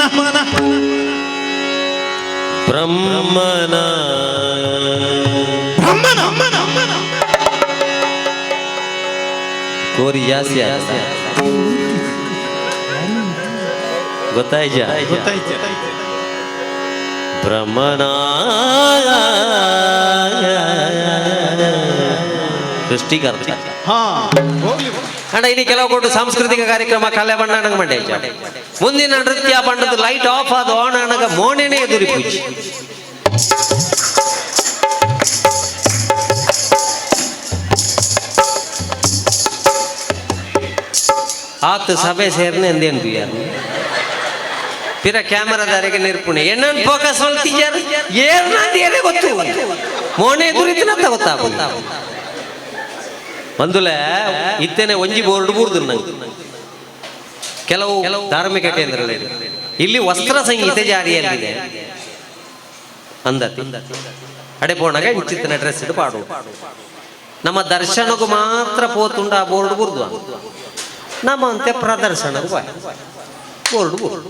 ಬ್ರಹ್ಮನ ಮನ ಬ್ರಹ್ಮನ ಬ್ರಹ್ಮನ ಅಮ್ಮನ ಅಮ್ಮನ ಕೋರಿ ಜಾಸ್ತಿ ಆಯ್ತಾ? ಗೊತ್ತಾಯ್ತಾ ಗೊತ್ತಾಯ್ತು ಭ್ರಮಣ ಸೃಷ್ಟಿಕರ್ತ ಹಾ ಹೋಗ್ಲಿ ಅಣ್ಣ ಇಲ್ಲಿ ಕೆಲವು ಕೊಟ್ಟು ಸಾಂಸ್ಕೃತಿಕ ಕಾರ್ಯಕ್ರಮ ಕಲೆ ಬಣ್ಣ ನನಗೆ ಮಂಡೆ ಮುಂದಿನ ನೃತ್ಯ ಬಣ್ಣದ ಲೈಟ್ ಆಫ್ ಆದ ಆನ್ ನನಗ ಮೋಣೆನೇ ಎದುರಿ ಪೂಜೆ. ಆತು ಸಭೆ ಸೇರ್ನೆ ಎಂದೇನು ಯಾರು ಪಿರ ಕ್ಯಾಮರಾದಾರಿಗೆ ನಿರ್ಪುಣೆ. ಏನನ್ ಫೋಕಸ್ ಹೊಲ್ತಿದ್ಯಾರ ಏನಾದಿಯೇ ಗೊತ್ತು. ಮೋಣೆ ಎದುರಿತಿನಂತ ಗೊತ್ತಾಗ ಬಂದುಲೆ ಇತ್ತೇನೆ ಒಂಜಿ ಬೋರ್ಡ್ ಬೂರ್ದು ನಂಗೆ. ಕೆಲವು ಧಾರ್ಮಿಕ ಕೇಂದ್ರಗಳಿದೆ. ಇಲ್ಲಿ ವಸ್ತ್ರ ಸಂಹಿತೆ ಜಾರಿಯಲ್ಲಿದೆ. ಅಂದತಿ. ಅಡೆ ಪೋಣಗ ಇಂಚಿತ್ತಿನ ಡ್ರೆಸ್ ಇಟ್ಟು ಪಾಡು ನಮ್ಮ ದರ್ಶನಕ್ಕೂ ಮಾತ್ರ ಪೋತುಂಡ ಆ ಬೋರ್ಡ್ ಬುರ್ದು ನಮ್ಮ ಅಂತೆ ಪ್ರದರ್ಶನಕ್ಕೂ ಬಾಯ್ ಬೋರ್ಡ್ ಬೋರ್ಡ್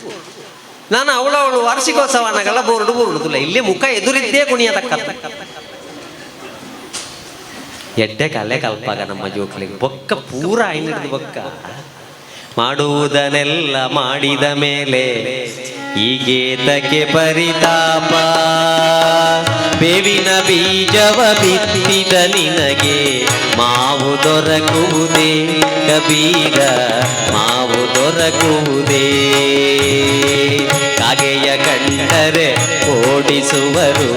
ನಾನು ಅವಳವಳು ವಾರ್ಷಿಕೋತ್ಸವನಗೆಲ್ಲ ಬೋರ್ಡ್ ಬೋರ್ಡುದಿಲ್ಲ. ಇಲ್ಲಿ ಮುಖ ಎದುರಿದ್ದೇ ಕುಣಿಯತಕ್ಕಂತ ಎಡ್ಡೆ ಕಲೆ ಕಲ್ಪಾಗ ನಮ್ಮ ಜೋಕ್ಲಿಗೆ ಬೊಕ್ಕ ಪೂರ ಐನಿಡ್ದು ಬೊಕ್ಕ. ಮಾಡುವುದನ್ನೆಲ್ಲ ಮಾಡಿದ ಮೇಲೆ ಈಗೇತಕ್ಕೆ ಪರಿತಾಪ. ಬೇವಿನ ಬೀಜವ ಬಿತ್ತಿದ ನಿನಗೆ ಮಾವು ದೊರಕುವುದೇ ಕಬೀರ, ಮಾವು ದೊರಕುವುದೇ. ಕಾಗೆಯ ಕಂಡರೆ ಓಡಿಸುವರು,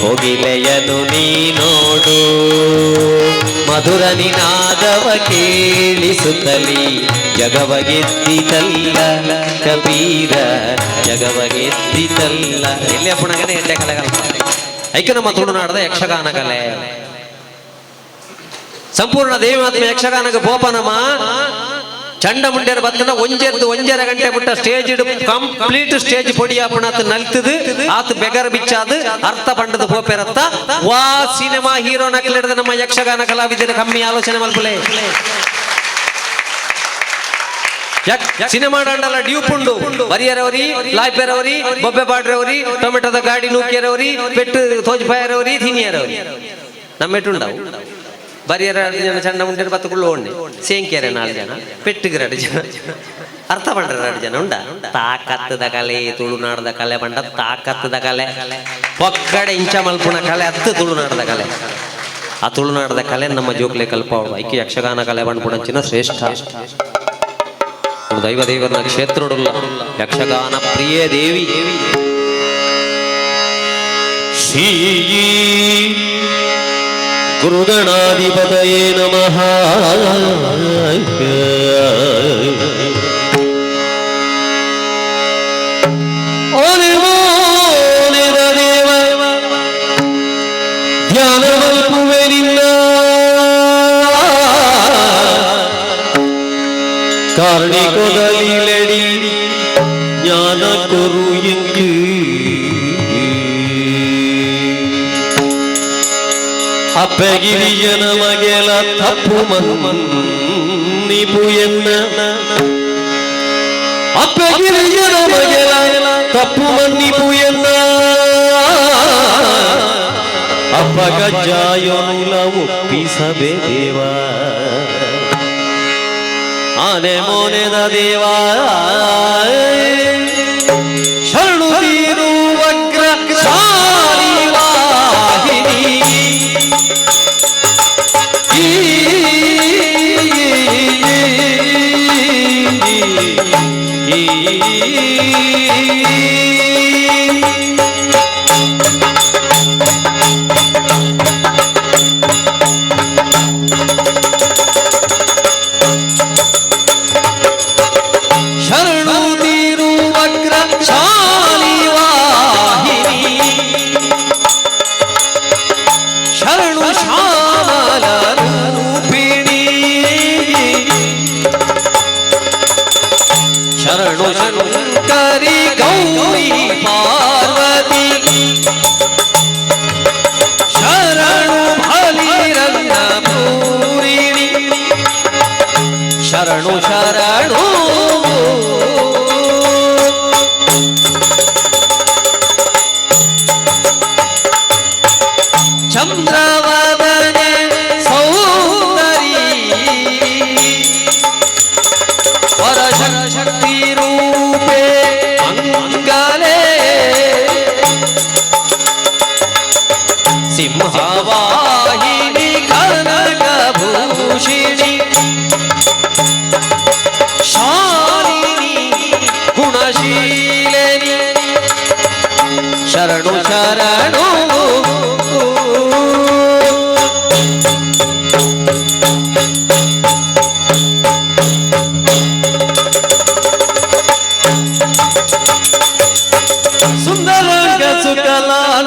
ಹೋಗಿಲೆಯನು ನೀ ನೋಡು ಮಧುರ ನಿನಾದವ ಕೇಳಿಸುತ್ತಲಿ ಜಗವ ತಲ್ಲ ಕಬೀರ ಜಗವ ಗೆದ್ದಿತಲ್ಲ ಎಲ್ಲಿ ಅಪ್ಪಣಗನೇ ಎಡ್ಡೆ ಕಲೆಗಲ್ಲ? ಐಕ್ಯ ನಮ್ಮ ತುಳುನಾಡದ ಯಕ್ಷಗಾನ ಕಲೆ ಸಂಪೂರ್ಣ ದೇವಾತ್ಮ ಯಕ್ಷಗಾನಗ ಬೋಪನಮ ಚಂಡಮುಂಡ್ಯರ ಬತ್ತನ ಒಂಜೆರ್ದು ಒಂಜರ ಗಂಟೆ ಬಿಟ್ಟ ಸ್ಟೇಜ್ ಇಡು ಕಂಪ್ಲೀಟ್ ಸ್ಟೇಜ್ ಪೊಡಿ ಆಪಣತ್ ನಲ್ತದು ಆತ್ ಬೆಗರ್ ಬಿಚ್ಚಾದು ಅರ್ಥ ಪಂಡದ ಪೋಪೆರತ್ತ ವಾ ಸಿನಿಮಾ ಹೀರೋ ನಕಲಿಡದ ನಮ್ಮ ಯಕ್ಷಗಾನ ಕಲಾವಿದರ ಕಮ್ಮಿ ಆಲೋಚನೆ ಮಲ್ಪಲೆ ಸಿನಿಮಾ ಡಂಡಲ ಡ್ಯೂಪುಂಡು ಬರಿಯರವರಿ, ಲಾಯ್ಪೆರವರಿ, ಬೊಬ್ಬೆ ಬಾಡ್ರವರಿ, ಟೊಮೆಟೊದ ಗಾಡಿ ನೂಕಿಯರವರಿ ಪೆಟ್ಟು ತೋಜ್ಪಾಯರವರಿ ನಮ್ಮ ನಮ್ಮೆಟ್ಟುಂಡವು ಬರಿಯರ ಜನ ಚಂಡ ಮುಂಡೆ ಬತ್ತುಕೊಳ್ಳು ಉಂಡೆ. ಸೇಂಕಿಯರ ನಾಲ್ಕು ಜನ ಪೆಟ್ಟಿಗೆ ಎರಡು ಜನ. ಅರ್ಥ ಪಂಡ್ರ ಎರಡು ಜನ, ಉಂಡ? ತಾಕತ್ತದ ಕಲೆ ತುಳುನಾಡದ ಕಲೆ ಬಂಡ ತಾಕತ್ತದ ಕಲೆ. ಒಕ್ಕಡೆ ಇಂಚ ಮಲ್ಪುಣ ಕಲೆ ಹತ್ತು ತುಳುನಾಡದ ಕಲೆ. ಆ ತುಳುನಾಡದ ಕಲೆ ನಮ್ಮ ಜೋಕ್ಲೆ ಕಲ್ಪ ಐಕ್ಯ ಯಕ್ಷಗಾನ ಕಲೆ ಬಂಡ್ಪುಣಂಚಿನ ಶ್ರೇಷ್ಠ. നമ്മുടെ ദൈവദൈവന ക്ഷേത്രോടുള്ള യക്ഷഗാന പ്രിയ ദേവി ശ്രീ ഗുരുഗണാധിപതയേ നമ ಕಾರಣಿಕೊದಲಿಲೆಡಿ ಜ್ಞಾನ ಕೊರು ಎಂಕು ಅಪ್ಪಗಿರಿಯನ ಮಗೆಲ ತಪ್ಪು ಮನ್ನಿಪು ಎನ್ನ ಅಪ್ಪಗಿರಿಯನ ಮಗೆಲ ತಪ್ಪು ಮನ್ನಿಪು ಎನ್ನ ಅಪ್ಪ ಗಜ್ಜಾಯೋನುಲ ಒಪ್ಪಿಸಬೇ ದೇವಾ ആനെ മോനെ ദേവാ ശരണു തീരു വക്രക്ഷാരി വാഹിനി ഈ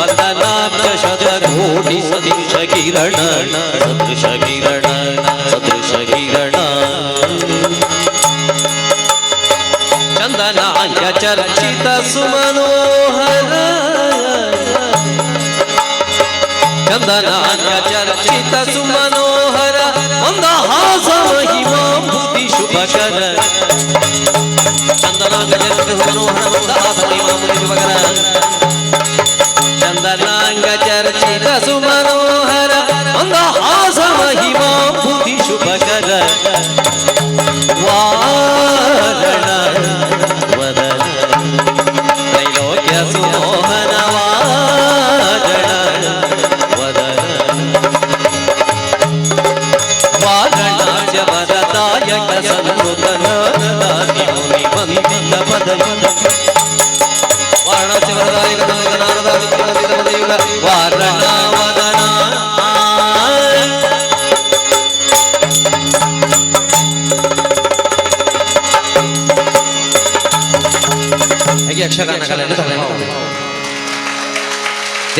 वंदनाब्ज शतकोटि सदृश किरण सदृश किरण सदृश किरण चन्दनाय चर्चित सुमनोहर चन्दनाय चर्चित सुमनोहर मन्दहास महिमा भूति शुभकर चन्दनाय चर्चित सुमनोहर मन्दहास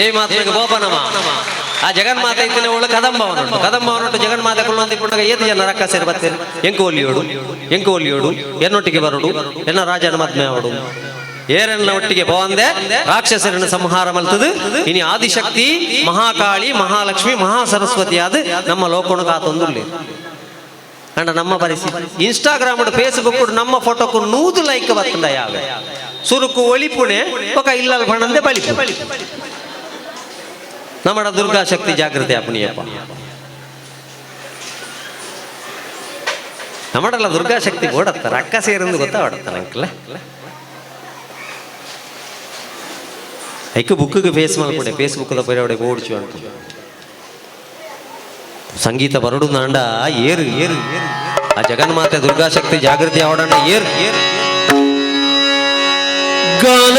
ದೇವಿ ಗೋಪನಮ. ಆ ಜಗನ್ಮಾತ ಇತ್ತಿನ ಒಳ್ಳೆ ಕದಂಬ ಅವನುಂಟು ಕದಂಬ ಅವನುಂಟು ಜಗನ್ಮಾತ ಕೊಳ್ಳೊಂದು ಇಟ್ಕೊಂಡಾಗ ಏತು ಜನ ರಕ್ಕ ಸೇರಿ ಬರ್ತೀರಿ ಎಂಕು ಒಲಿಯೋಡು ಒಲಿಯೋಡು ಎನ್ನೊಟ್ಟಿಗೆ ಬರಡು, ಎನ್ನ ರಾಜನ ಮದ್ಮೆ ಅವಡು ಏರನ್ನ ಒಟ್ಟಿಗೆ ಪವಂದೆ ರಾಕ್ಷಸರನ್ನು ಸಂಹಾರ ಮಲ್ತದು. ಇನಿ ಆದಿಶಕ್ತಿ, ಮಹಾಕಾಳಿ, ಮಹಾಲಕ್ಷ್ಮಿ ಮಹಾ ಸರಸ್ವತಿ ಆದ ನಮ್ಮ ಲೋಕೋಣ ಕಾತೊಂದು ಅಂಡ ನಮ್ಮ ಪರಿಸ್ಥಿತಿ ಇನ್ಸ್ಟಾಗ್ರಾಮ್ ಫೇಸ್ಬುಕ್ ನಮ್ಮ ಫೋಟೋಕು ನೂದು ಲೈಕ್ ಬರ್ತದ ಯಾವ. ಸುರುಕು, ಒಳಿಪುಣೆ ಇಲ್ಲ ಇಲ್ಲಲ್ ಬಲಿ ಬಳಿಪು ನಮ್ಮಡ ದುರ್ಗಾ ಶಕ್ತಿ ಜಾಗೃತಿ ಅಪನಿಯಪ್ಪ ನಮ್ಮಡಲ್ಲ ದುರ್ಗಾ ಶಕ್ತಿ ಓಡತ್ತ ರಕ್ಕ ಗೊತ್ತಾ ಗೊತ್ತಾವಡತ್ತ ನಂಕಲ್ಲ ಐಕ ಬುಕ್ಕಿಗೆ ಫೇಸ್ ಮಾಡ್ಕೊಂಡೆ ಫೇಸ್ಬುಕ್ದ ಪರಿವಾಡ ಓಡ್ಚು ಅಂತ. ಸಂಗೀತ ಬರಡು ನಾಂಡ ಏರು ಏರು ಆ ಜಗನ್ಮಾತೆ ದುರ್ಗಾಶಕ್ತಿ ಜಾಗೃತಿ ಆವಡಣ ಏರು ಏರು. ಗಾನ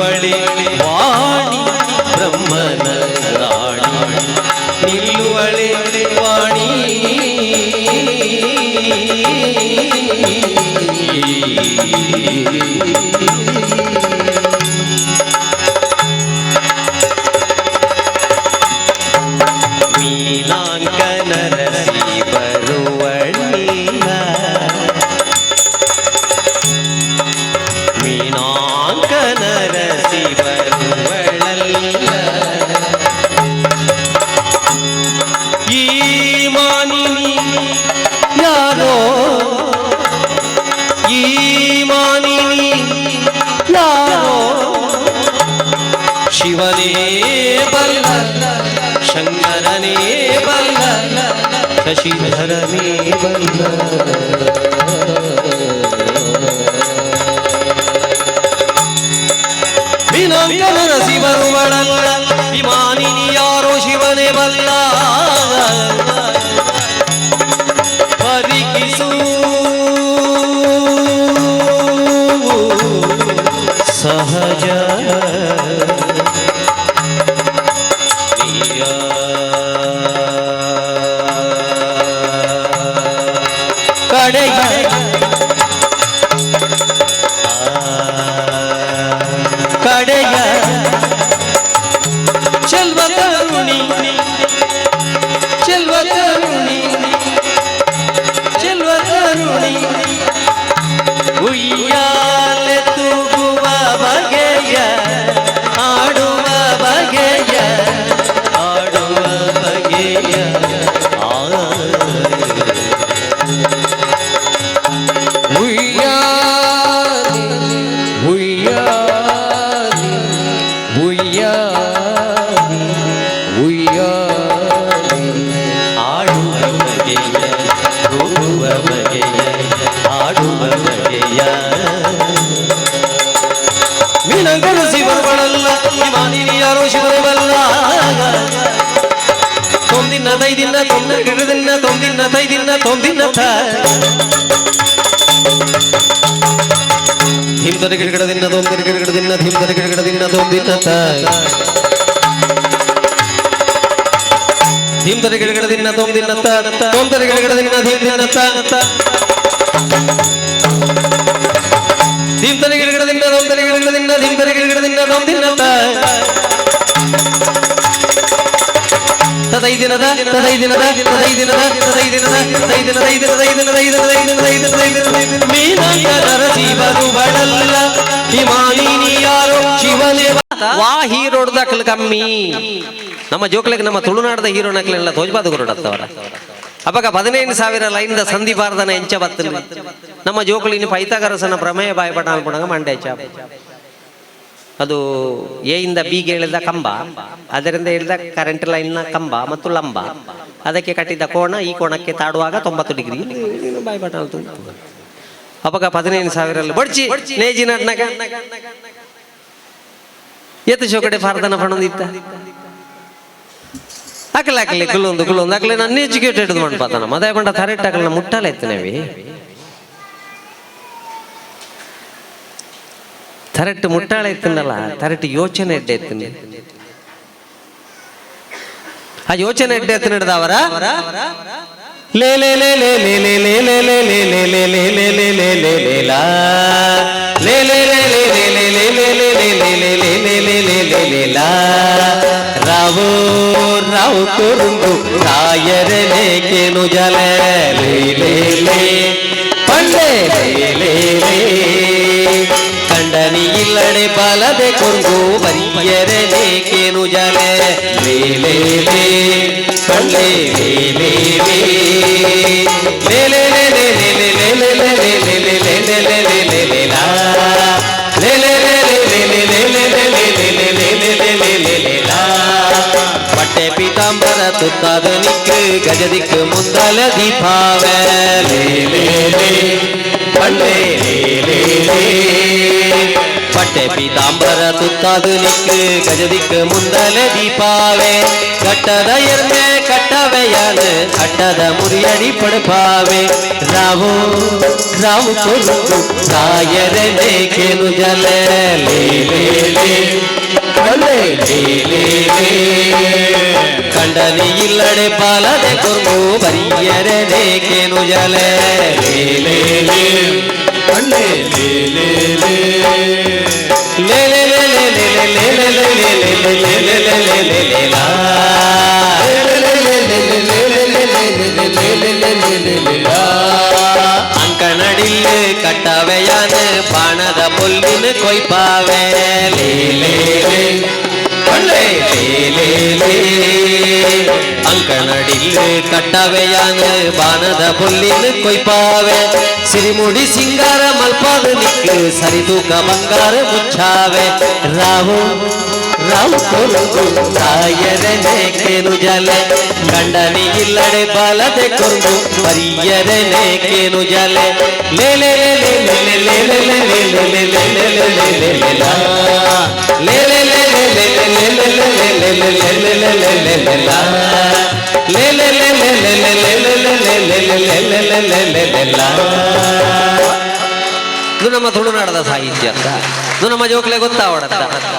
வழி Thank you. செல்வத்து ತೊಂದ ಹಿಡಿದಿನ್ನ, ತೊಂದಿನ್ನ, ತೈದಿನ್ನ, ತೊಂದಿನ್ನ ಹಿಂದರ ಗಿಡಗಡದಿನ್ನ ತೊಂದಿನ ಗಿಡಗಡದಿನ್ನ ಹಿಂದರ ಗಿಡಗಡದಿನ್ನ ತೊಂದಿನ್ನ ಹಿಂದರ ಗಿಡಗಡದಿನ್ನ ತೊಂದಿನ್ನ ತೊಂದರೆ ಗಿಡಗಡದಿನ್ನ ಹಿಂದಿನ ಹಿಂದರ ಗಿಡಗಡದಿನ್ನ ತೊಂದರೆ ಗಿಡಗಡದಿನ್ನ ಹಿಂದರ ಗಿಡಗಡದಿನ್ನ ತೊಂದಿನ್ನ ತದೈ ದಿನದ ತದೈ ದಿನದ ತದೈ ದಿನದ ತದೈ ದಿನದ ತದೈ ದಿನದ ಐ ದಿನದ ಐ ದಿನದ ಐ ದಿನದ ಐ ದಿನದ ಐ ದಿನದ ಐ ದಿನದ ಐ ಜೀವರು ಬಡಲ್ಲ ಹಿಮಾನಿನಿ ಯಾರೋ ಶಿವನೇ ವಾ ಹೀರೋಡ್ ದಾಖಲು ಕಮ್ಮಿ ನಮ್ಮ ಜೋಕ್ಲಕ್ಕೆ ನಮ್ಮ ತುಳುನಾಡದ ಹೀರೋ ನಕ್ಲೆಲ್ಲ ತೋಜ್ಬಾದ ಗುರುಡತ್ತವರ ಅವಾಗ ಹದಿನೈದು ಸಾವಿರ ಲೈನ್ದ ಸಂಧಿ ಬಾರದನ ಎಂಚ ಬತ್ತಲಿ ನಮ್ಮ ಜೋಕ್ಲಿನ ಪೈತಾಗರಸನ ಪ್ರಮೇಯ ಬಾಯ್ಪಟ ಅನ್ಕೊಂಡಾಗ ಮಂಡ್ಯ ಅದು ಎ ಇಂದ ಬಿಗೆ ಎಳೆದ ಕಂಬ, ಅದರಿಂದ ಎಳೆದ ಕರೆಂಟ್ ಲೈನ್ನ ಕಂಬ ಮತ್ತು ಲಂಬ. ಅದಕ್ಕೆ ಕಟ್ಟಿದ ಕೋಣ ಈ ಕೋಣಕ್ಕೆ ತಾಡುವಾಗ ತೊಂಬತ್ತು ಡಿಗ್ರಿ. ಅಪಕ ಅವಾಗ ಹದಿನೈದು ಸಾವಿರ ಬಡ್ಚಿ, ನೇಜಿ ಎತ್ತು ಶೋಕಡೆ ಫಾರ್ದನ ಪಣದಿತ್ತ ಹಾಕಲ ಹಾಕಲಿ ಕುಲ್ಲೊಂದು ಕುಲ್ಲೊಂದು ಹಾಕಲಿ ನಾನು ಎಜುಕೇಟೆಡ್ ಮಾಡ್ಪಾತಾನ. ಮದ ಬಂಡ ಥರೆಟ್ ಹಾಕಲ ಮುಟ್ಟಾಲ ಎತ್ತನೇವಿ. ಥರೆಟ್ ಮುಟ್ಟಾಳ ಥರೆಟ್ ಯೋಚನೆ ಎಡ್ಡೆ ಎತ್ತನೆ ಆ ಯೋಚನೆ ಎಡ್ಡೆ ಎತ್ತ ನಡೆದವರ ಲೇ ಲೇ ಲೇ ಲೇ ಲೇ ಲೇ ಲೇ ಲೇ ಲೇ ಲೇ ಲೇ ಲೇ ಲೇ ಲೇ ಲೇ ಲೇ ಲೇ ಲೇ ಲಾ ಲೇ ಲೇ ಲೇ ಲೇ ಲೇ ಲೇ ಲೇ ಲೇ ಲೇ ಲೇ ಲೇ ಲೇ ಲೇ ಲೇ ಲೇ ಲೇ ಲೇ ಲಾ ಲೇ ಲೇ ಲೇ ಲೇ ಲೇ ಲೇ ಪಂಡೆ ಲೇ ಲೇ ಲೇ ಬಲೆ ಬಲದೆ ಕೊಂದು ಬರಿಯರೆ ಬೇಕೇನು ಜಲೆ ಮೇಲೇ ಕಣ್ಣೇ ಮೇಲೇ பட்டை பீதாம்பர துத்தாதனிக்கு கஜதிக்கு முந்தல தீபாவலே பண்டே ಪೀತಾಂಬರ ತುತ್ತಾದು ನಿಕ್ಕು ಗಜದಿಕ್ಕು ಮುಂದಲ ದೀಪಾವೆ ಕಟ್ಟದ ಎರ್ಮೆ ಕಟ್ಟವೆಯನ ಅಟ್ಟದ ಮುರಿಯಡಿ ಪಡಪಾವೆ ರಾವು ರಾವು ಕೊರುಕು ರಾಯರನೆ ಕೆನು ಜಲ ಲೇ ಲೇ ಲೇ ಲೇ ಲೇ ಲೇ ಲೇ ಕಂಡನಿ ಇಲ್ಲಡೆ ಬಾಲದೆ ಕೊರ್ಗು ಬರಿಯರನೆ ಕೆನು ಜಲ ಲೇ ಲೇ ಲೇ ಅಣ್ಣೆ ಲೇ ಲೇ ಲೇ ಲೇ કોઈન કોઈ પાવે લે લે લે લે લે લે ಅಂಕಣಡಿಲ್ಲು ಕಟ್ಟವೆಯಾನ ಬಾನದ ಪುಲ್ಲಿನ ಕೊಯ್ಪಾವೆ ಸಿರಿಮುಡಿ ಸಿಂಗಾರ ಮಲ್ಪಾದ ನಿಕ್ಕು ಸರಿತೂಕ ಬಂಗಾರ ಮುಚ್ಚಾವೆ ರಾಹು ಕೊಲ್ಲು ತಾಯರನೇಕೇನು ಜಲೆ ಗಂಡನಿ ಇಲ್ಲಡೆ ಬಾಲದೆ ಕೊಂದು ಮರಿಯರನೇಕೇನು ಜಲೆ ಲೇಲೆ ಇದು ನಮ್ಮ ತುಳುನಾಡದ ಸಾಹಿತ್ಯ ಅಂತ ಇದು ನಮ್ಮ ಜೋಕ್ಲೆ ಗೊತ್ತಾವಡತ್ತ